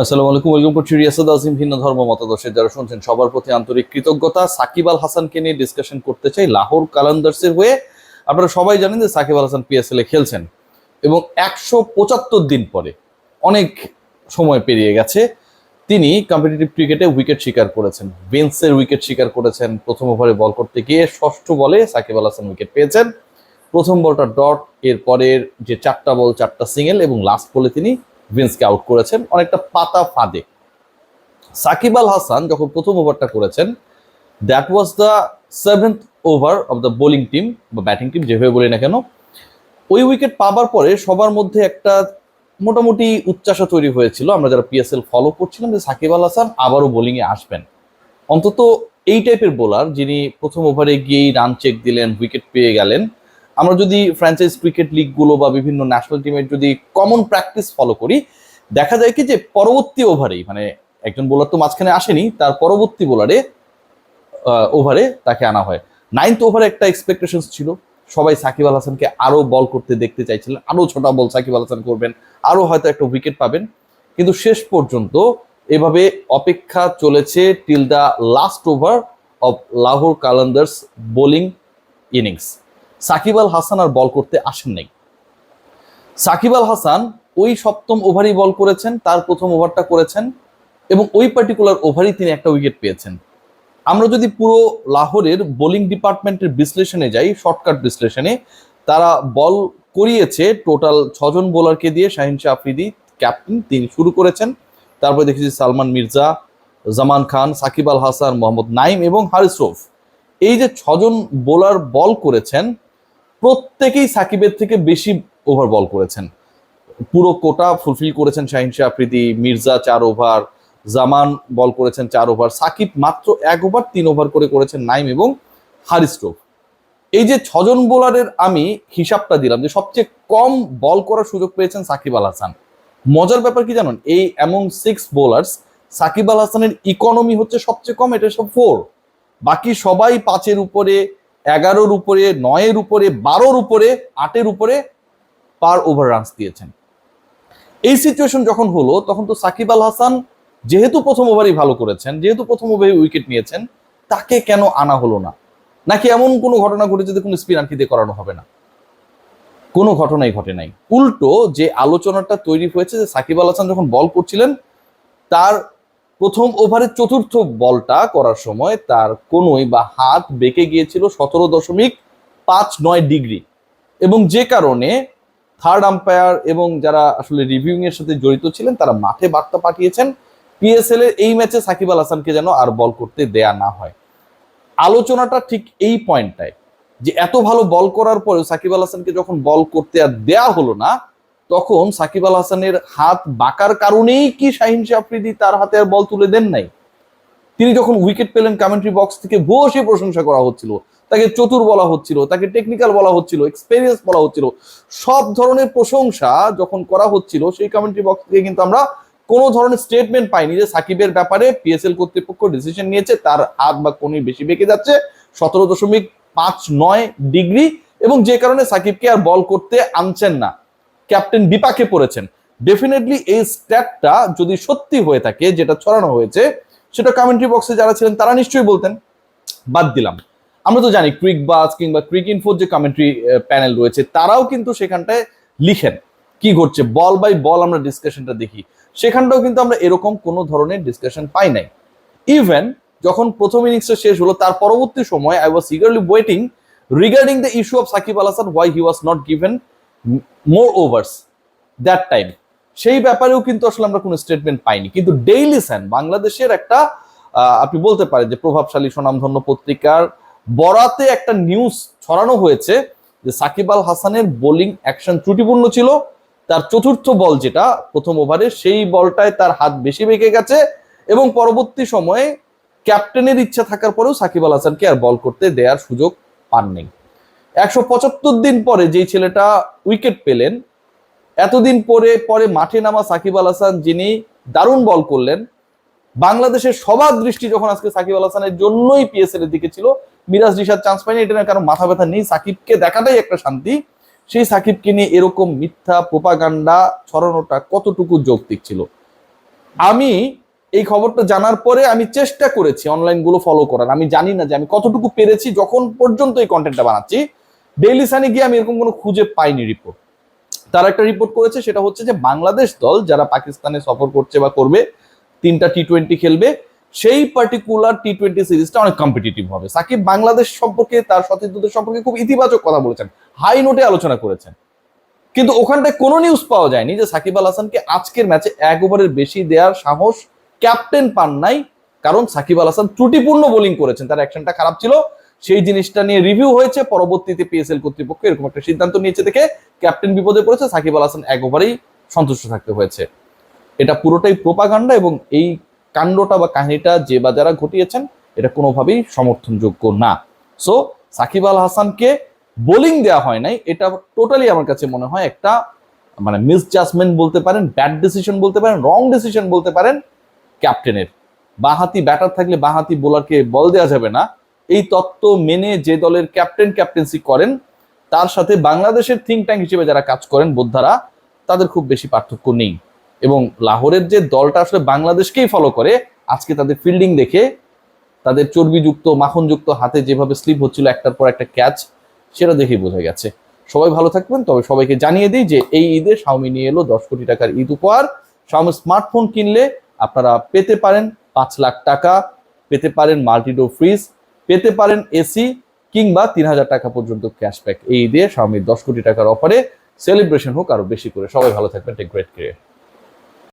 আসসালামু আলাইকুম, ওয়েলকাম করছি রিয়াসাদ আজিম ভিন্ন ধর্ম মতাদর্শের যারা শুনছেন, সবার প্রতি আন্তরিক কৃতজ্ঞতা। সাকিব আল হাসানকে নিয়ে ডিসকাশন করতে চাই লাহোর কালান্দার্সের হয়ে। আপনারা সবাই জানেন যে সাকিব আল হাসান পিএসএল এ খেলছেন। এবং একশো পঁচাত্তর দিন পরে অনেক সময় পেরিয়ে গেছে। তিনি কম্পিটিটিভ ক্রিকেটে উইকেট শিকার করেছেন। বেন্সের উইকেট শিকার করেছেন। প্রথম ওভারে বল করতে গিয়ে ষষ্ঠ বলে সাকিব আল হাসান উইকেট পেয়েছেন। প্রথম বলটা ডট এর পরের যে চারটা বল চারটা সিঙ্গেল এবং লাস্ট বলে তিনি ভিন্সকে আউট করেছেন, অনেকটা পাতা ফাঁদে। সাকিব আল হাসান যখন প্রথম ওভারটা করেছেন that was the seventh over of the bowling team বা ব্যাটিং টিম যেভাবে বলি না কেন, ওই উইকেট পাবার পরে সবার মধ্যে একটা মোটামুটি উচ্চাসা তৈরি হয়েছিল। আমরা যারা পিএসএল ফলো করছিলাম যে সাকিব আল হাসান আবারও বোলিংয়ে আসবেন। অন্তত এই টাইপের বোলার যিনি প্রথম ওভারে গিয়েই রান চেক দিলেন উইকেট পেয়ে গেলেন আমরা যদি ফ্র্যাঞ্চাইজ ক্রিকেট লিগগুলো বা বিভিন্ন ন্যাশনাল টিমের যদি কমন প্র্যাকটিস ফলো করি, দেখা যায় কি যে পরবর্তী ওভারেই মানে একজন বোলার তো মাঝখানে আসেনি, তার পরবর্তী বোলারে ওভারে তাকে আনা হয়। নাইনথ ওভারে একটা এক্সপেকটেশন ছিল। সবাই সাকিব আল হাসানকে আরও বল করতে দেখতে চাইছিলেন, আরও ছোটা বল সাকিব আল হাসান করবেন, আরও হয়তো একটা উইকেট পাবেন। কিন্তু শেষ পর্যন্ত এভাবে অপেক্ষা চলেছে till the last over of Lahore Qalandars bowling innings Shakib Al Hasan আর বল করতে আসেন নাই। সাকিব আল হাসান ওই সপ্তম ওভারই বল করেছেন, তার প্রথম ওভারটা করেছেন এবং ওই পার্টিকুলার ওভারই তিনি একটা উইকেট পেয়েছেন। আমরা যদি পুরো লাহোরের বোলিং ডিপার্টমেন্টের বিশ্লেষণে যাই শর্টকাট বিশ্লেষণে, তারা বল করিয়েছে টোটাল ছজন বোলারকে দিয়ে, শাহিন শাহ আফ্রিদি ক্যাপ্টেন তিনি শুরু করেছেন। তারপরে দেখেছি সালমান মির্জা, জামান খান, সাকিব আল হাসান, মোহাম্মদ নাইম এবং হারিস এই যে ছজন বোলার বল করেছেন প্রত্যেকেই সাকিবের থেকে বেশি ওভার বল করেছেন। পুরো কোটা ফুলফিল করেছেন শাহিন শাহ আফ্রিদি মির্জা, চার ওভার জামান বল করেছেন চার ওভার সাকিব মাত্র এক ওভার তিন ওভার করে করেছেন নাইম এবং হারিস রৌফ এই যে ছজন বোলারের আমি হিসাবটা দিলাম যে সবচেয়ে কম বল করার সুযোগ পেয়েছেন সাকিব আল হাসান। মজার ব্যাপার কি জানেন? এই এমন সিক্স বোলার্স সাকিব আল হাসানের ইকোনমি হচ্ছে সবচেয়ে কম, এটা সব ফোর বাকি সবাই পাঁচের উপরে এগারোর উপরে, নয়ের উপরে, বারোর উপরে, আটের উপরে পার ওভার রানস দিয়েছেন। এই সিচুয়েশন যখন হলো, তখন তো সাকিব আল হাসান যেহেতু প্রথম ওভারই ভালো করেছেন, যেহেতু প্রথম ওভারে উইকেট নিয়েছেন, তাকে কেন আনা হলো না? নাকি এমন কোনো ঘটনা ঘটেছে যে কোনো স্পিন আনকি দিয়ে করানো হবে না। কোনো ঘটনাই ঘটে নাই। উল্টো যে আলোচনাটা তৈরি হয়েছে যে সাকিব আল হাসান যখন বল করছিলেন, তার প্রথম ওভারের চতুর্থ বলটা করার সময় তার কোনোই বা হাত বেঁকে গিয়েছিল সতেরো দশমিক পাঁচ নয় ডিগ্রি। এবং যে কারণে থার্ড আম্পায়ার এবং যারা আসলে রিভিউইং এর সাথে জড়িত ছিলেন, তারা মাঠে বার্তা পাঠিয়েছেন পিএসএল এর এই ম্যাচে সাকিব আল হাসানকে যেন আর বল করতে দেয়া না হয়। আলোচনাটা ঠিক এই পয়েন্টটায় যে এত ভালো বল করার পরেও সাকিব আল হাসানকে যখন বল করতে আর দেয়া হলো না তখন সাকিব আল হাসানের হাত বাঁকার কারণেই কি শাহিন শাহ আফ্রিদি তার হাতে আর বল তুলে দেন নাই? তিনি যখন উইকেট পেলেন কমেন্ট্রি বক্স থেকে, বসে প্রশংসা করা হচ্ছিল। তাকে চতুর বলা হচ্ছিল, তাকে টেকনিক্যাল বলা হচ্ছিল এক্সপেরিয়েন্স বলা হচ্ছিল। সব ধরনের প্রশংসা যখন করা হচ্ছিল, সেই কমেন্ট্রি বক্স থেকে কিন্তু আমরা কোনো ধরনের স্টেটমেন্ট পাইনি যে সাকিবের ব্যাপারে পিএসএল কর্তৃপক্ষ ডিসিশন নিয়েছে, তার হাত বা কোনি বেশি বেঁকে যাচ্ছে, সতেরো দশমিক পাঁচ নয় ডিগ্রি, এবং যে কারণে সাকিবকে আর বল করতে আনছেন না। ক্যাপ্টেন বিপাকে পড়েছেন। ডেফিনেটলি এই স্ট্যাটটা যদি সত্যি হয়ে থাকে, যেটা ছড়ানো হয়েছে, সেটা কমেন্ট্রি বক্সে যারা ছিলেন, তারা নিশ্চয়ই বলতেন। বাদ দিলাম। আমরা তো জানি ক্রিক বাজ কিংবা ক্রিক ইনফোর যে কমেন্ট্রি প্যানেল রয়েছে, তারাও কিন্তু সেখানটায় লিখেন কি ঘটছে। বল বাই বল আমরা ডিসকাশনটা দেখি। সেখানটাও কিন্তু আমরা এরকম কোনো ধরনের ডিসকাশন পাই নাই। ইভেন যখন প্রথম ইনিংসটা শেষ হলো, তার পরবর্তী সময় I was eagerly waiting regarding the issue of Shakib Al Hasan why he was not given more overs that time সেই ব্যাপারেও কিন্তু আসলে আমরা কোনো স্টেটমেন্ট পাইনি। কিন্তু ডেইলি স্যান বাংলাদেশের একটা আপনি বলতে পারেন যে প্রভাবশালী সুনামধন্য পত্রিকার বরাতে একটা নিউজ ছড়ানো হয়েছে যে সাকিব আল হাসানের বোলিং অ্যাকশন ত্রুটিপূর্ণ ছিল। তার চতুর্থ বল যেটা, প্রথম ওভারে সেই বলটায় তার হাত বেশি বেঁকে গেছে এবং পরবর্তী সময়ে ক্যাপ্টেনের ইচ্ছা থাকার পরেও সাকিব আল হাসানকে আর বল করতে দেওয়ার সুযোগ পাননি। একশো পঁচাত্তর দিন পরে যেই ছেলেটা উইকেট পেলেন, এতদিন পরে পরে মাঠে নামা সাকিব আল হাসান যিনি দারুণ বল করলেন, বাংলাদেশের সবার দৃষ্টি যখন আজকে সাকিব আল হাসানের জন্যই পিএসএল এর দিকে ছিল, মিরাজ রিশাদ চান্স পায়নি, এটা না কারণ মাথা ব্যথা নেই, সাকিবকে দেখাটাই একটা শান্তি। সেই সাকিবকে নিয়ে এরকম মিথ্যা প্রোপাগান্ডা ছড়ানোটা কতটুকু যৌক্তিক ছিল? আমি এই খবরটা জানার পরে আমি চেষ্টা করেছি অনলাইনগুলো ফলো করার। আমি জানি না যে আমি কতটুকু পেরেছি, যখন পর্যন্ত এই কন্টেন্টটা বানাচ্ছি। ডেইলি সানে গিয়ে আমি এরকম কোনো খুঁজে পাইনি রিপোর্ট তারা একটা রিপোর্ট করেছে, সেটা হচ্ছে যে বাংলাদেশ দল যারা পাকিস্তানে সফর করছে বা করবে, তিনটা টি টোয়েন্টি খেলবে, সেই পার্টিকুলার টি টোয়েন্টি সিরিজটা অনেক কম্পিটিটিভ হবে। সাকিব বাংলাদেশ সম্পর্কে, তার সতীর্থদের সম্পর্কে খুব ইতিবাচক কথা বলেছেন হাই নোটে আলোচনা করেছেন। কিন্তু ওখানটায় কোনো নিউজ পাওয়া যায়নি যে সাকিব আল হাসানকে আজকের ম্যাচে এক ওভারের বেশি দেওয়ার সাহস ক্যাপ্টেন পান নাই, কারণ সাকিব আল হাসান ত্রুটিপূর্ণ বোলিং করেছেন। তার অ্যাকশনটা খারাপ ছিল সেই জিনিসটা নিয়ে রিভিউ হয়েছে। পরবর্তীতে পিএসএল কর্তৃপক্ষ এরকম একটা সিদ্ধান্ত নিয়েছে দেখে ক্যাপ্টেন বিপদে পড়েছে, সাকিব আল হাসান একবারেই সন্তুষ্ট থাকতে হয়েছে। এটা পুরোটাই প্রোপাগান্ডা এবং এই কাণ্ডটা বা কাহিনীটা যে বা যারা ঘটিয়েছেন, এটা কোনোভাবেই সমর্থনযোগ্য না। সো সাকিব আল হাসানকে বোলিং দেওয়া হয় নাই। এটা টোটালি আমার কাছে মনে হয় একটা মানে মিসজাজমেন্ট বলতে পারেন ব্যাড ডিসিশন বলতে পারেন রং ডিসিশন বলতে পারেন ক্যাপ্টেনের বাহাতি ব্যাটার থাকলে বাহাতি বোলারকে বল দেওয়া যাবে না। এই তত্ত্ব মেনে যে দলের ক্যাপ্টেন ক্যাপ্টেন্সি করেন, তার সাথে বাংলাদেশের থিঙ্ক ট্যাঙ্ক হিসেবে যারা কাজ করেন বোদ্ধারা, তাদের খুব বেশি পার্থক্য নেই। এবং লাহোরের যে দলটা আসলে বাংলাদেশকেই ফলো করে, আজকে তাদের ফিল্ডিং দেখে, তাদের চর্বিযুক্ত, মাখনযুক্ত হাতে যেভাবে স্লিপ হচ্ছিল একটার পর একটা ক্যাচ সেটা দেখেই বোঝা গেছে। সবাই ভালো থাকবেন, তবে সবাইকে জানিয়ে দিই যে এই ঈদে শাওমি নিয়ে এলো দশ কোটি টাকার ঈদ উপহার। শাওমি স্মার্টফোন কিনলে আপনারা পেতে পারেন পাঁচ লাখ টাকা, পেতে পারেন মাল্টিডোর ফ্রিজ পেতে পারেন এসি কিংবা তিন হাজার টাকা পর্যন্ত ক্যাশব্যাক এই দিয়ে স্বামীর দশ কোটি টাকার অফারে সেলিব্রেশন হোক আরও বেশি করে। সবাই ভালো থাকবেন। Take great create